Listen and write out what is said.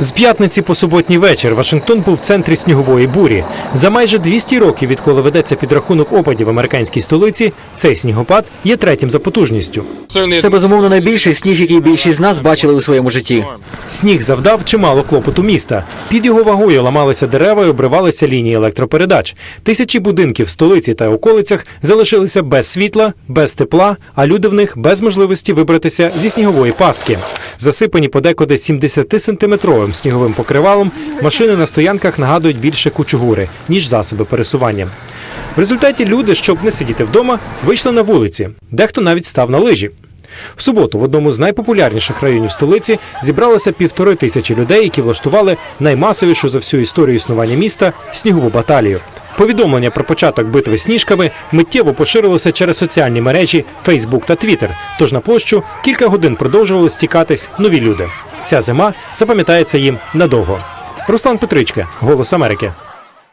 З п'ятниці по суботній вечір Вашингтон був в центрі снігової бурі. За майже 200 років, відколи ведеться підрахунок опадів в американській столиці, цей снігопад є третім за потужністю. Це безумовно найбільший сніг, який більшість з нас бачили у своєму житті. Сніг завдав чимало клопоту міста. Під його вагою ламалися дерева і обривалися лінії електропередач. Тисячі будинків в столиці та околицях залишилися без світла, без тепла, а люди в них без можливості вибратися зі снігової пастки. Засипані подекуди 70-сантиметровим сніговим покривалом, машини на стоянках нагадують більше кучугури, ніж засоби пересування. В результаті люди, щоб не сидіти вдома, вийшли на вулиці. Дехто навіть став на лижі. В суботу в одному з найпопулярніших районів столиці зібралося півтори тисячі людей, які влаштували наймасовішу за всю історію існування міста снігову баталію. Повідомлення про початок битви сніжками миттєво поширилося через соціальні мережі Facebook та Twitter, Тож на площу кілька годин продовжували стікатись нові люди. Ця зима запам'ятається їм надовго. Руслан Петричка, Голос Америки.